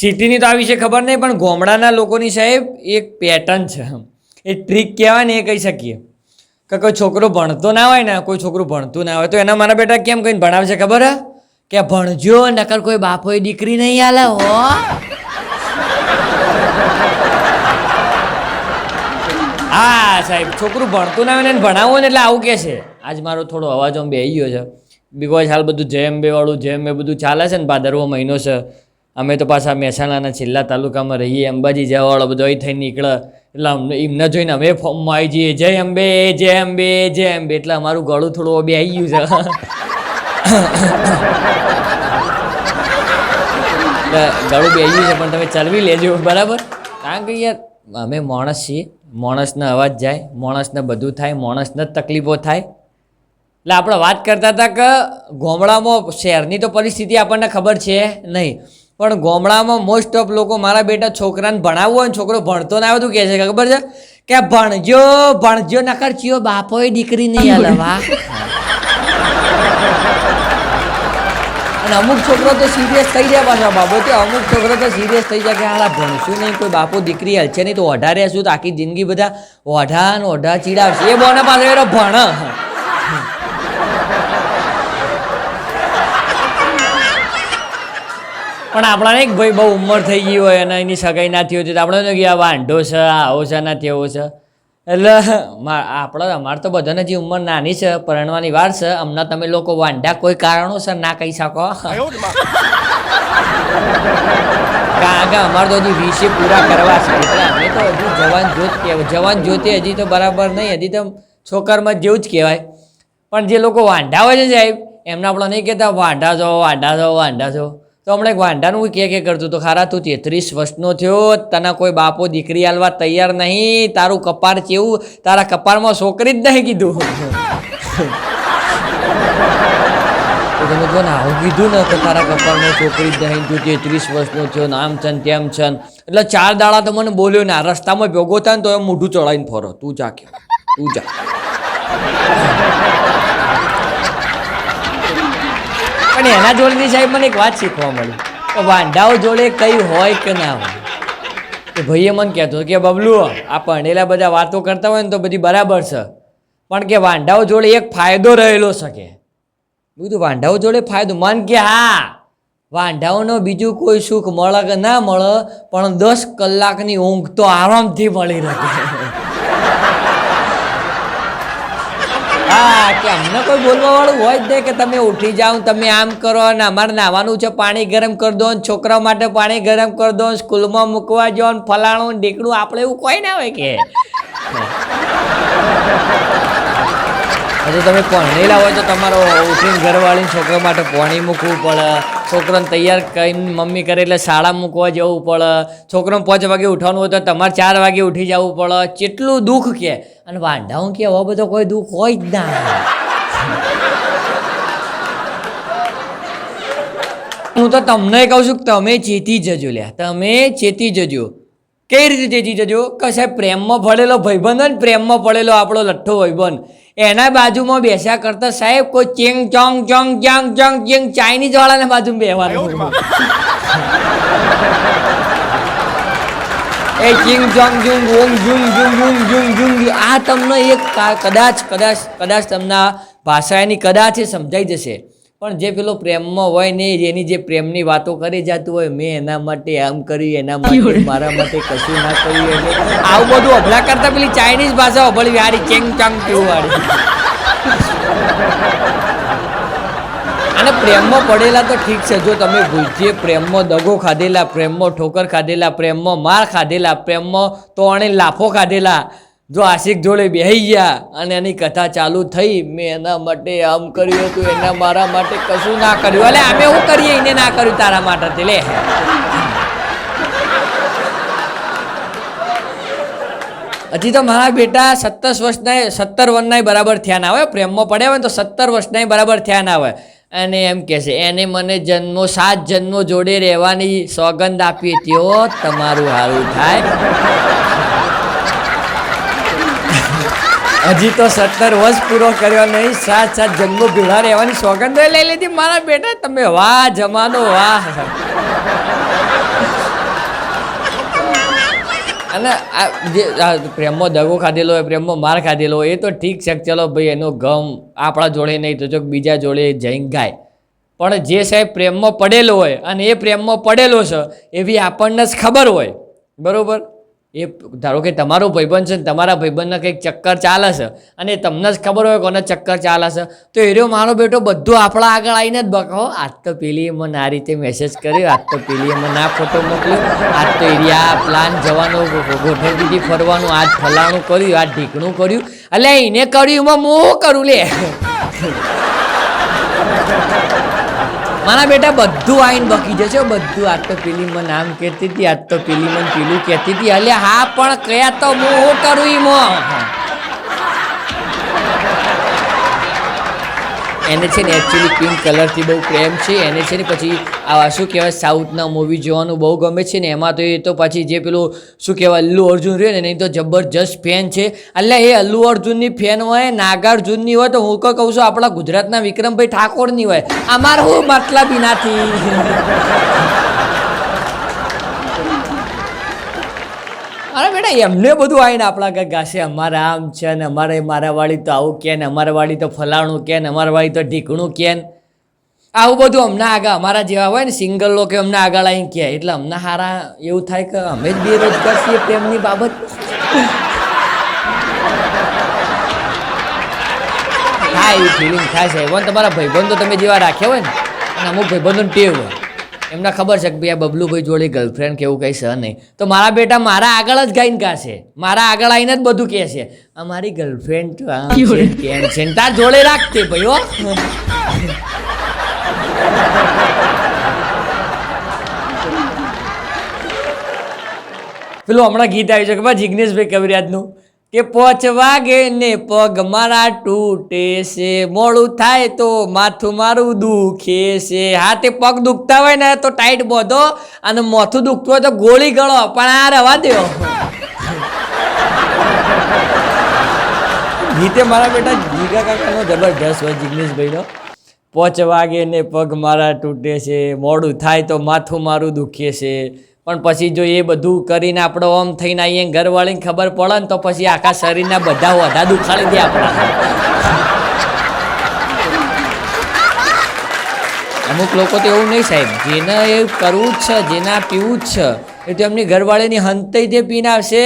સિટીની તો આ વિશે ખબર નહીં, પણ ગામડાના લોકોની સાહેબ એક પેટર્ન છે એ ટ્રીક કહેવાય ને એ કહી શકીએ. કે કોઈ છોકરો ભણતો ના હોય ને, કોઈ છોકરું ભણતું ના હોય, તો એના મારા બેટા કેમ કહીને ભણાવશે ખબર હે? કે ભણજો, નકર કોઈ બાપોએ દીકરી નહીં આલે, હો. હા, સાહેબ, છોકરું ભણતું ના હોય ને ભણાવો ને એટલે આવું કે છે. આજ મારો થોડો અવાજ આમ બેહી ગયો છે. બિકોઝ હાલ બધું જેમ બે વાળું, જેમ બે બધું ચાલે છે ને, ભાદરવો મહિનો છે. અમે તો પાછા મહેસાણાના છેલ્લા તાલુકામાં રહીએ, અંબાજી જવાવાળો બધો અહીં થઈને નીકળે. એટલે અમને એમને જોઈને અમે ફોર્મમાં આવી જઈએ. જય અંબે જય અંબે જય અંબે. એટલે અમારું ગળું થોડું બે આવી ગયું છે. ગળું બે છે, પણ તમે ચલવી લેજો, બરાબર? કારણ કે યાર, અમે માણસ છીએ. માણસને અવાજ જાય, માણસને બધું થાય, માણસને તકલીફો થાય. એટલે આપણે વાત કરતા હતા કે ગામડામાં શહેરની તો પરિસ્થિતિ આપણને ખબર છે નહીં. પણ ગામડામાં મોસ્ટ ઓફ લોકો મારા બેટા છોકરાને ભણાવવું હોય છોકરો ભણતો ના આવે તો કહે છે ખબર છે કે ભણજો ભણજો, નકર ચિયો બાપોએ દીકરી નહીં હલવા. અને અમુક છોકરો તો સિરિયસ થઈ જાય પાછા બાબતે અમુક છોકરો તો સિરિયસ થઈ જાય કે, હાલા, ભણશું નહીં, કોઈ બાપો દીકરી હલશે નહીં, તો ઓઢા રહેશું તો આખી જિંદગી બધા ઓઢા ને ઓઢા ચીડાવશે. એ બોને પાછળ ભણ. પણ આપણાને એક ભાઈ બહુ ઉંમર થઈ ગઈ હોય અને એની સગાઈ ના થઈ હોય આપણે કે આ વાંઢો છે આવો છે ના તેવો છે. એટલે આપણે, અમારે તો બધાને જે ઉંમર નાની છે, પરણવાની વાર છે. હમણાં તમે લોકો વાંઢા કોઈ કારણોસર ના કહી શકો. કારણ કે અમારે તો હજી વીસે પૂરા કરવા છે. એટલે અમે તો હજી જવાન જોત કહેવાય. જવાન જોતે હજી તો બરાબર નહીં, હજી તો છોકરમાં જેવું જ કહેવાય. પણ જે લોકો વાંઢા હોય છે સાહેબ, એમને આપણે નહીં કહેતા, વાંઢા છો વાંઢા છો વાંઢા છો. તો હમણાં એક વાંઢાનું કે કે કરતું તો ખારા, તું તેત્રીસ વર્ષનો થયો, તને કોઈ બાપો દીકરી આલવા તૈયાર નહીં, તારું કપાર કેવું તારા કપારમાં છોકરી જ નહીં કીધું. તમે જો ને, આવું કીધું ને તો તારા કપારમાં છોકરી જ નહીં, તું તેત્રીસ વર્ષનો થયો, નામ છે ને તેમ છે એટલે ચાર દાડા તો મને બોલ્યો ને, આ રસ્તામાં ભેગો થાય ને તો એ મોઢું ચડાવીને ફરો, તું જા કે, તું જા. પણ એના જોડેની સાહેબ મને એક વાત શીખવા મળી. કે વાંઢાઓ જોડે કઈ હોય કે ના હોય. તો ભાઈએ મને કહેતો કે, બબલુ, આ ભણેલા બધા વાતો કરતા હોય ને તો બધી બરાબર છે. પણ કે વાંઢાઓ જોડે એક ફાયદો રહેલો શકે. બધું વાંઢાઓ જોડે ફાયદો? મન કે, હા, વાંઢાઓનો બીજું કોઈ સુખ મળે કે ના મળે, પણ દસ કલાકની ઊંઘ તો આરામથી મળી રહે. હા, કે અમને કોઈ બોલવા વાળું હોય જ નહીં કે તમે ઉઠી જાઓ તમે આમ કરો અને અમારે નાવાનું છે, પાણી ગરમ કરી દો છોકરા માટે પાણી ગરમ કરી દો સ્કૂલમાં મૂકવા જાઓ ને ફલાણું ઢીકણું, આપણે એવું કોઈ ના હોય કે. હજુ તમે ભણેલા લાવો તો તમારો ઉઠીને ઘરવાળીને છોકરા માટે પાણી મૂકવું પડે. છોકરાને તૈયાર કરીને મમ્મી કરે એટલે શાળા મૂકવા જવું પડે. છોકરોને પાંચ વાગે ઉઠવાનું હોય તો તમારે ચાર વાગે ઉઠી જવું પડે. કેટલું દુઃખ કે? અને વાંઢાઓ કે હવે બધો કોઈ દુઃખ હોય જ ના. હું તો તમને કહું છું કે તમે ચેતી જજો લ્યા. તમે ચેતી જજો. કઈ રીતે ચેતી જજો કે સાહેબ પ્રેમમાં પડેલો ભાઈબંધ હોય ને પ્રેમમાં પડેલો આપણો લઠ્ઠો ભાઈબંધ. એના બાજુમાં બેસ્યા કરતા સાહેબ કોઈ ચેંગ ચોંગ ચોંગ ચાંગ ચોંગ ચેંગ ચાઇનીઝ વાળાના બાજુમાં બેહવાનું એ ચિંગ ચોંગ જુંગ ઓંગ જુંગ જુંગ જુંગ જુંગ જુંગ આ તમને એક કદાચ કદાચ કદાચ તમને ભાષાની કદાચ એ સમજાઈ જશે. પણ જે પેલો પ્રેમમાં હોય ને એની જે પ્રેમની વાતો કરી જતું હોય મેં એના માટે આમ કર્યું એના માટે મારા માટે કશું ના કર્યું એટલે આવું બધું અભલા કરતા પેલી ચાઇનીઝ ભાષા અભળી આરી ચેંગ ચાંગ કેવું વાળી. અને પ્રેમમાં પડેલા તો ઠીક છે જો તમે ભૂલથી પ્રેમમાં દગો ખાધેલા પ્રેમમાં ઠોકર ખાધેલા પ્રેમમાં માર ખાધેલા પ્રેમમાં તોણે લાફો ખાધેલા જો આશિક જોડે બેહી ગયા અને એની કથા ચાલુ થઈ, મેં એના માટે આમ કર્યું હતું, એના મારા માટે કશું ના કર્યું. એટલે અમે શું કરીએ? એને ના કર્યું તારા માટે લે. હજી તો મારા બેટા સત્તર વર્ષના સત્તર વર્ષના બરાબર થયા ના હોય. પ્રેમમાં પડ્યા હોય તો સત્તર વર્ષના બરાબર થયા ના હોય. અને એમ કહે છે, એને મને જન્મો, સાત જન્મો જોડે રહેવાની સોગંદ આપી હતી. તમારું સારું થાય. હજી તો સત્તર વર્ષ પૂરો કર્યો નહીં, સાત સાત જન્મો ભેળા રહેવાની સોગંદ લઈ લીધી. મારા બેટા, તમે વાહ, જમાનો વાહ. અને આ જે પ્રેમમાં દગો ખાધેલો હોય, પ્રેમમાં માર ખાધેલો એ તો ઠીક છે ચલો ભાઈ, એનો ગમ આપણા જોડે નહીં, તો જો બીજા જોડે જઈને ગાય. પણ જે સાહેબ પ્રેમમાં પડેલો હોય, અને એ પ્રેમમાં પડેલો છે, એવી આપણને જ ખબર હોય. બરોબર? એ ધારો કે તમારો ભાઈબંધ છે ને તમારા ભાઈબંધને કંઈક ચક્કર ચાલે છે અને તમને જ ખબર હોય કોને ચક્કર ચાલે છે, તો એ રહ્યો મારો બેટો બધું આપણા આગળ આવીને જ બકો આજ તો પેલી મને આ રીતે મેસેજ કર્યો, આજ તો પેલી મને આ ફોટો મોકલ્યો, આજ તો એરિયા પ્લાન જવાનો ગોઠવી ફરવાનું, આજ ફલાણું કર્યું, આજ ઢીકણું કર્યું. એટલે એને કર્યું એમાં હું કરું લે. મારા બેટા બધું આઈને બકી જશે બધું. આજ તો પેલી મને આમ કહેતી હતી આજ તો પેલી મને પેલું કહેતી હતી. અલ્યા હા, પણ કયા તો હું કરું ઈમો? એને છે ને એકચ્યુઅલી પિંક કલરથી બહુ પ્રેમ છે. એને છે ને પછી આ શું કહેવાય સાઉથના મૂવી જોવાનું બહુ ગમે છે ને. એમાં તો એ તો પછી જે પેલું શું કહેવાય, અલ્લુ અર્જુન રહ્યો ને, એની તો જબરજસ્ત ફેન છે. એટલે એ અલ્લુ અર્જુનની ફેન હોય, નાગાર્જુનની હોય, તો હું કહું છું આપણા ગુજરાતના વિક્રમભાઈ ઠાકોરની હોય. અમારો મતલબ નથી. અરે બેટા, એમને બધું આવીને આપણા કે ગાશે અમારે આમ છે ને, અમારે મારા વાળી તો આવું કે ને, અમારા વાળી તો ફલાણું કે ને, અમારા વાળી તો ઢીકણું કે ને. આવું બધું અમને આગળ, અમારા જેવા હોય ને સિંગલ લોકો અમને આગળ આવીને કહે. એટલે અમને સારા એવું થાય કે અમે જ બેરોજગાર છીએ પ્રેમની બાબત. હા, એવી ફિલિંગ થાય છે. પણ તમારા ભાઈબંધો તમે જેવા રાખ્યા હોય ને અમુક ભાઈબંધોને ટેવ હોય. એમને ખબર છે કે ભાઈ આ બબલુભાઈ જોડે ગર્લફ્રેન્ડ કેવું કંઈ છે નહીં. તો મારા બેટા મારા આગળ જ ગાઈને ગાશે મારા આગળ આવીને જ બધું કહે છે. અમારી ગર્લફ્રેન્ડ કેમ છે? તાર જોડે રાખતે ભાઈ હો. પેલું હમણાં ગીત આવ્યું છે કે ભાઈ જિગ્નેશભાઈ કવિરાજનું? કે પોચ વાગે ને પગ મારા તૂટે છે. મોડું થાય તો માથું મારું દુખે છે. હા તે પગ દુખતા હોય ને તો ટાઈટ બોધો અને માથું દુખતું હોય તો ગોળી ગળો, પણ આ રવા દો ગીતે મારા બેટા જીગા કાકાનો જબરજસ્ત હોય જિગ્નેશભાઈનો. પોચ વાગે ને પગ મારા તૂટે છે. મોડું થાય તો માથું મારું દુખે છે. પણ પછી જો એ બધું કરીને આપણે ઓમ થઈને આવીએ ઘરવાળીને ખબર પડે ને તો પછી આખા શરીરના બધા વધા દુખાડી દે આપણા અમુક લોકો તો એવું નહીં સાહેબ, જેને એ કરવું જ છે, જેના પીવું જ છે, એ તો એમની ઘરવાળીની હંતઈ તે પીને આવશે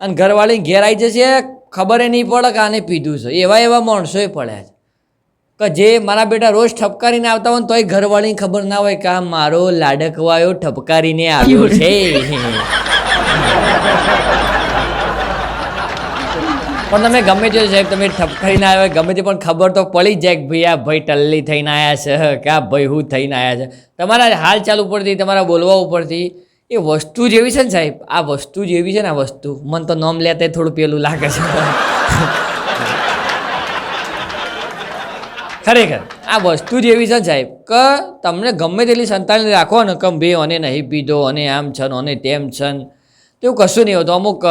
અને ઘરવાળીને ઘેર આવી જશે, ખબર નહીં પડે કે આને પીધું છે. એવા એવા માણસોએ પડ્યા છે. કે જે મારા બેટા રોજ ઠપકારીને આવતા હોય ને તોય ઘરવાળીને ખબર ના હોય કે આ મારો લાડકવાયો ઠપકારીને આવ્યો છે. પણ તમે ગમે તે સાહેબ તમે ઠપકારીને આવ્યા હોય ગમે તે પણ ખબર તો પડી જ જાય કે ભાઈ આ ભાઈ ટલ્લી થઈને આવ્યા છે કે આ ભાઈ હું થઈને આવ્યા છે. તમારા હાલ ચાલ ઉપરથી તમારા બોલવા ઉપરથી એ વસ્તુ જેવી છે ને સાહેબ આ વસ્તુ જેવી છે ને આ વસ્તુ. મને તો નોમ લેતા થોડું પેલું લાગે છે. ખરેખર. આ વસ્તુ જ એવી છે સાહેબ, કે તમને ગમે તેટલી સંતાન રાખો ને કે ભાઈ અને નહીં પીધો અને આમ છે અને તેમ છે તેવું કશું નહીં હોતું. અમુક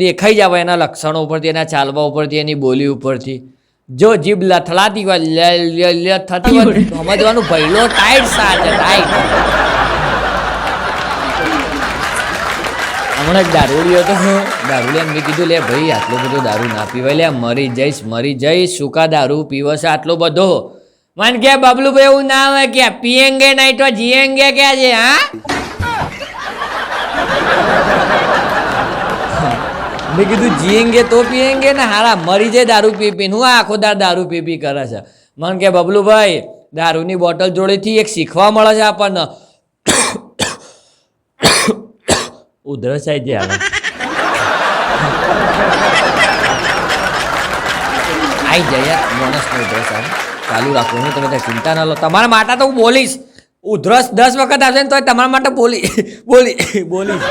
દેખાઈ જાવ એના લક્ષણો ઉપરથી, એના ચાલવા ઉપરથી, એની બોલી ઉપરથી. જો જીભ લથડાતી હોય થતી હોય સમજવાનું ભૈલો ટાઈટ સાચે ટાઈટ હમણાં એક દારૂડિયો હતો દારૂડિયા મેં કીધું, લે ભાઈ, આટલો બધો દારૂ ના પીવાય. લે, મરી જઈશ મરી જઈશ. સૂકા દારૂ પીવશે આટલો બધો? મને કે બબલુભાઈ એવું ના હોય કે, પીએંગે નહીં તો જીએંગે ક્યાં છે, હા? મેં કીધું, જીએંગે તો પીએંગે ને હારા, મરી જાય દારૂ પી પીને. હું આખો દાર દારૂ પી પી કરે છે. મને કે બબલુભાઈ દારૂની બોટલ જોડેથી એક શીખવા મળે છે આપણને. ઉધરસ આવી જાય આવે આવી જાય માણસનો ઉધરસ આવે ચાલુ રાખો હું તમે ચિંતા ન લો. તમારા માટે તો હું બોલીશ. ઉધરસ દસ વખત આવશે ને તો તમારા માટે બોલી બોલી બોલીશ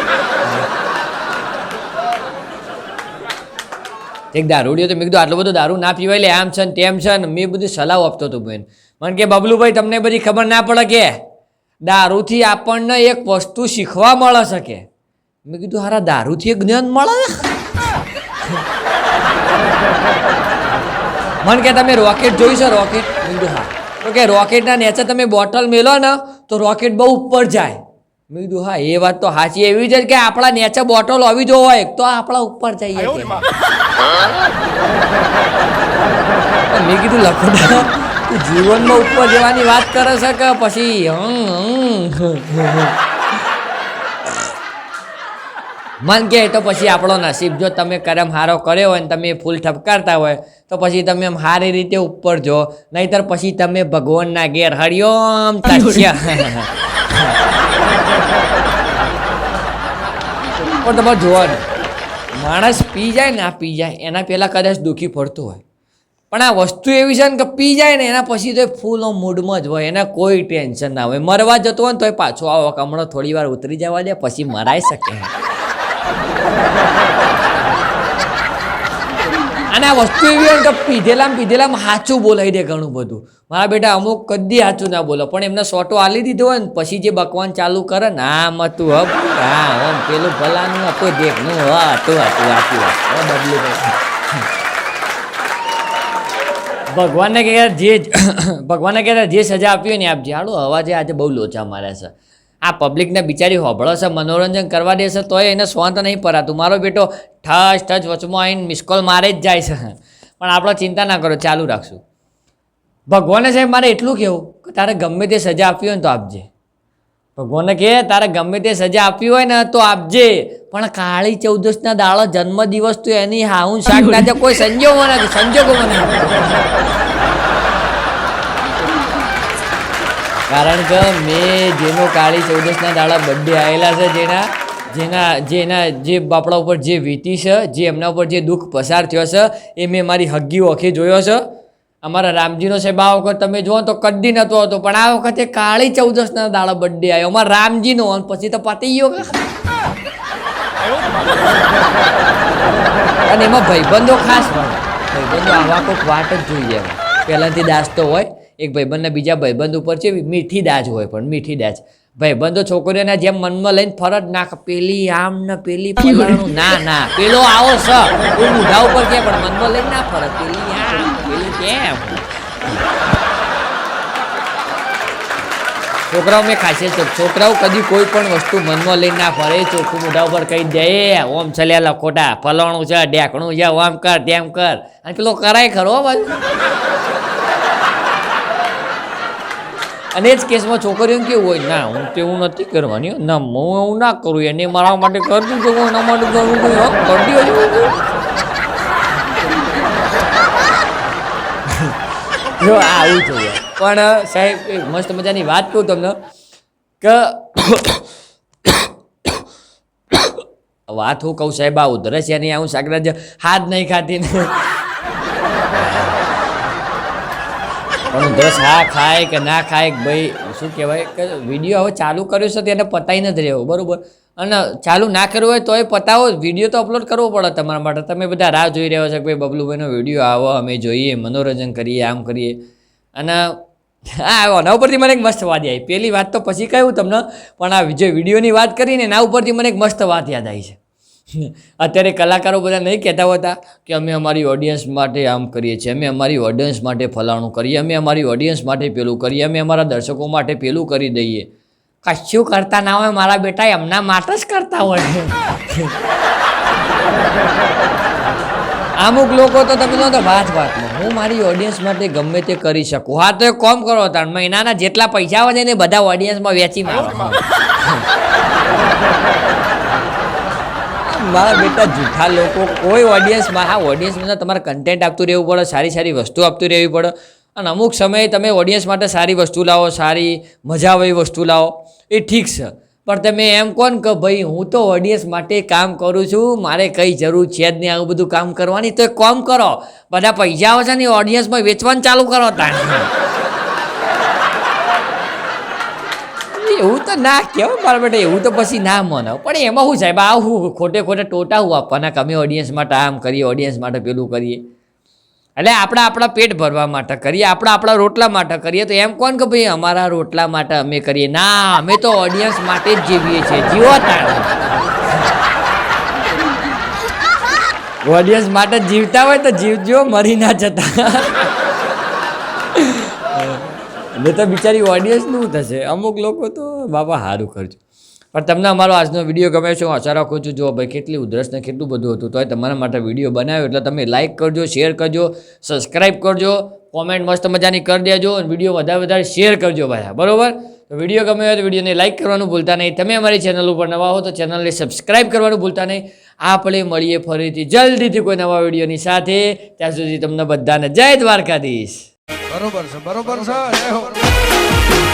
એક દારૂડિયો તો મેં કીધું, આટલો બધો દારૂ ના પીવાય લે, આમ છે ને તેમ છે ને. મેં બધી સલાહ આપતો હતો બેન. મને કે, બબલુભાઈ, તમને બધી ખબર ના પડે કે દારૂથી આપણને એક વસ્તુ શીખવા મળે છે કે? મેં કીધું હારા દારૂથી જ્ઞાન મળે? મને કે તમે રોકેટ જોઈ છે રોકેટ? મેં કીધું હા. તો કે રોકેટના નેચર તમે બોટલ મેલો ને તો રોકેટ બહુ ઉપર જાય. મેં કીધું હા એ વાત તો સાચી એવી છે કે આપણા નેચે બોટલ આવી જો હોય તો આપણા ઉપર જઈએ મેં કીધું લખોટા તું જીવનમાં ઉપર જવાની વાત કરે છે કે પછી? હમ, હમ. મન કે તો પછી આપણો નસીબ જો તમે કરમ હારો કર્યો હોય ને તમે ફૂલ ઠપકારતા હોય, તો પછી તમે એમ સારી રીતે ઉપર જો. નહીતર પછી તમે ભગવાનના ઘેર હરિઓમ પણ તમારે જોવાનું માણસ પી જાય ને આ પી જાય, એના પહેલાં કદાચ દુઃખી પડતું હોય. પણ આ વસ્તુ એવી છે ને કે પી જાય ને, એના પછી તો ફૂલો મૂડમાં જ હોય, એને કોઈ ટેન્શન ના હોય. મરવા જતો હોય ને તોય પાછો આવો હમણાં થોડી વાર ઉતરી જવા દે, પછી મરાઈ શકે. અને આ વસ્તુ એવી હોય કે પીધેલામાં પીધેલામાં સાચું બોલાવી દે ઘણું બધું. મારા બેટા અમુક કદી સાચું ના બોલો, પણ એમને સોટો આલી દીધો હોય ને, પછી જે બકવાન ચાલુ કરે ને, આમ હતું હબ હા ઓમ પેલું ભલાનું હતું દેખનું હા, હતું હતું, આખી બદલું. ભગવાનને કહેતા જે, ભગવાનને કહેતા જે સજા આપી હોય ને આપ જાણો હવા જે આજે બહુ લોચા માર્યા છે. આ પબ્લિકને બિચારી હોબળો છે, મનોરંજન કરવા દેશે તોય એને સ્વાંત નહીં પરાતું. મારો બેટો ઠસ ઠસ વચમાં આવીને મિસકોલ મારે જ જાય છે. પણ આપણે ચિંતા ના કરો, ચાલુ રાખશું. ભગવાને સાહેબ, મારે એટલું કહેવું કે તારે ગમે તે સજા આપી હોય ને તો આપજે. ભગવાને કહે, તારે ગમે તે સજા આપી હોય ને તો આપજે. પણ કાળી ચૌદસના દાળો જન્મદિવસ તો એની હાઉન શાક ના કોઈ સંજોગો નથી સંજોગો મને કારણ કે મેં જેનો કાળી ચૌદસના દાડા બર્થડે આવેલા છે, જેના જેના જેના જે બાપડા ઉપર જે વીતી છે, જે એમના ઉપર જે દુઃખ પસાર થયો છે, એ મેં મારી હગ્ગી ઓખે જોયો છે. અમારા રામજીનો સાહેબ આ વખત તમે જુઓ તો કદી નહોતો હતો પણ આ વખતે કાળી ચૌદસના દાડા બર્થડે આવ્યો. અમારા રામજીનો અને પછી તો પતી ગયો અને એમાં ભાઈબંધો ખાસ ભાઈબંધો આવા કોઈક વાટ જ જોઈએ. પહેલાંથી દાસ તો હોય. એક ભાઈબંધના બીજા ભાઈબંધ ઉપર છે મીઠી દાજ હોય પણ મીઠી દાજ. ભાઈબંધો છોકરીઓના જેમ મનમાં લઈને ફરજ નાખ પેલી આમ ને પેલી ફલાણું. ના ના પેલો આવો સ. એ મૂઢા ઉપર કે પણ મનમાં લઈને ના ફરજ. પેલી આમ પેલી કેમ? છોકરાઓ મેં ખાસિયત છે છોકરાઓ કદી કોઈ પણ વસ્તુ મનમાં લઈને ના ફરે. ચોખ્ખું મોઢા ઉપર કહી દે "એ, ઓમ ચલ્યા લખોટા. ફલાણું છે ઢેકણું છે ઓમ કર તેમ કર. અને પેલો કરાય ખરો બાજુ અને એ જ કેસમાં છોકરીઓને કેવું હોય ના હું તેવું નથી કરવાની ના હું એવું ના કરું એને મારા માટે કરતું તો હું એના માટે કરું. કરતી હોય જો આ આવું જોઈએ પણ સાહેબ એક મસ્ત મજાની વાત કહું તમને કે વાત હું કહું સાહેબ આ ઉધરસ નહીં આવું શાકરાજ હાથ નહીં ખાતી ને. પણ દસ હા ખાય કે ના ખાય, ભાઈ, શું કહેવાય કે વીડિયો હવે ચાલુ કર્યો છે તેને પતાઈ નથી રહ્યો, બરાબર? અને ચાલુ ના કરવું હોય તોય પતાવો વીડિયો તો અપલોડ કરવો પડે તમારા માટે. તમે બધા રાહ જોઈ રહ્યા છો કે ભાઈ, બબલુભાઈનો વીડિયો આવો, અમે જોઈએ, મનોરંજન કરીએ, આમ કરીએ. અને હા આના ઉપરથી મને એક મસ્ત વાત આવી. પહેલી વાત તો પછી કહ્યું તમને, પણ આ જે વિડીયોની વાત કરીને એના ઉપરથી મને એક મસ્ત વાત યાદ આવી છે. અત્યારે કલાકારો બધા નહીં કહેતા હોતા કે અમે અમારી ઓડિયન્સ માટે આમ કરીએ છીએ, અમે અમારી ઓડિયન્સ માટે ફલાણું કરીએ, અમે અમારી ઓડિયન્સ માટે પેલું કરીએ, અમે અમારા દર્શકો માટે પેલું કરી દઈએ. કશું કરતા ના હોય મારા બેટા, એમના માટે જ કરતા હોય અમુક લોકો તો તમે તો વાત વાતમાં, હું મારી ઓડિયન્સ માટે ગમે તે કરી શકું. હા, તો એક કોમ કરો, ત્રણ મહિનાના જેટલા પૈસા વધે ને બધા ઓડિયન્સમાં વેચી મારો મારા બેટા જૂઠા લોકો, કોઈ ઓડિયન્સમાં હા ઓડિયન્સમાં તમારે કન્ટેન્ટ આપતું રહેવું પડે, સારી સારી વસ્તુ આપતું રહેવી પડે. અને અમુક સમયે તમે ઓડિયન્સ માટે સારી વસ્તુ લાવો, સારી મજા આવે વસ્તુ લાવો. એ ઠીક છે. પણ તમે એમ કોણ કે ભાઈ, હું તો ઓડિયન્સ માટે કામ કરું છું, મારે કંઈ જરૂર છે જ નહીં આવું બધું કામ કરવાની. તો એક કામ કરો. બધા પૈસા આવે છે ને ઓડિયન્સમાં વેચવાનું ચાલુ કરો તાણ. એવું તો ના કહેવાય મારા બેટા એવું તો પછી ના મને. પણ એમાં શું સાહેબ, આ હું ખોટે ખોટે ટોટા હું આપવાના, કે અમે ઓડિયન્સ માટે આમ કરીએ ઓડિયન્સ માટે પેલું કરીએ. એટલે આપણે આપણા પેટ ભરવા માટે કરીએ, આપણા આપણા રોટલા માટે કરીએ, તો એમ કોણ કે ભાઈ અમારા રોટલા માટે અમે કરીએ? ના, અમે તો ઓડિયન્સ માટે જ જીવીએ છીએ. જીવો ઓડિયન્સ માટે જીવતા હોય તો જીવજો, મરી ના જતા. એટલે તો બિચારી ઓડિયન્સનું થશે. અમુક લોકો તો બાપા સારું ખર્ચ પણ તમને અમારો આજનો વીડિયો ગમે છે, હું આશા રાખું છું, જો ભાઈ કેટલી ઉધરસ ને કેટલું બધું હતું, તોય તમારા માટે વીડિયો બનાવ્યો, એટલે તમે લાઇક કરજો શેર કરજો સબસ્ક્રાઇબ કરજો કોમેન્ટ મસ્ત મજાની કરી દેજો, અને વીડિયો વધારે વધારે શેર કરજો ભાઈ. બરોબર? તો વીડિયો ગમે હોય તો વિડીયોને લાઇક કરવાનું ભૂલતા નહીં. તમે અમારી ચેનલ ઉપર નવા હો તો ચેનલને સબસ્ક્રાઇબ કરવાનું ભૂલતા નહીં. આપણે મળીએ ફરીથી જલ્દીથી કોઈ નવા વિડીયોની સાથે. ત્યાં સુધી તમને બધાને જય દ્વારકાધીશ. બરોબર છે બરોબર છે